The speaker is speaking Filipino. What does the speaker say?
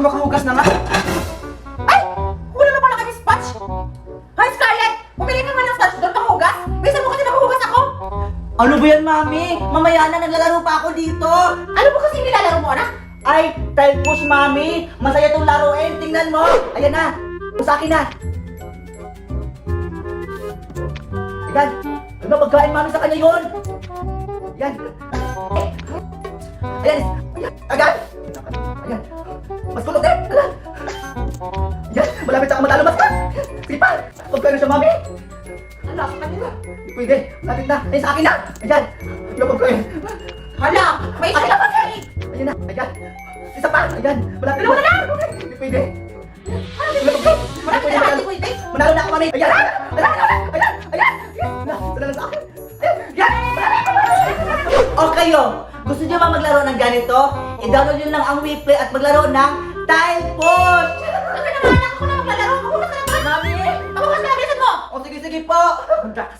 Ako makahugas na nga. Ay! Wala na pala kami spatch! Hi, Scarlett! Bumili ka nga ng spatch doon panghugas! Bisa mo kasi maghuhugas ako! Ano ba yan, mami? Mamaya na naglalaro pa ako dito. Ano ba kasi nilalaro mo, anak? Ay, time push, mami. Masaya tong laruin. Tingnan mo. Ayan na. Sa akin na. Ayan. Ano ba pagkain, mami, sa kanya yun? Ayan. Ayan. Ayan. Ayan. Mas kulog eh. Ayan. Ayan. Malapit ako matalo, mas Sige pa. Na siya, mami. Ano, kanina? Hindi pwede. Malapit na. Ayan, sa akin na. Ayan. Ano pagkain? Hala! May isa ka pa kayo! Ayan na. Ayan. Isa pa. Ayan. Malapit Dalawa na Hindi pwede. Ano, di pwede? Na natin pwede! Manalo na ako, mami. Ayan! Ayan! Ayan! Ayan! Ayan! Yes! Na, sila lang sa akin. Ayan! Yan! O kayo, gusto niyo ba maglaro ng ganito? I-download nyo lang ang WePlay at maglaro ng Tile Push! Sabi naman anak ako na maglalaro! Maghugas ka naman! Mami! Maghugas ka na, bilisan mo! O sige, sige po! Ka sa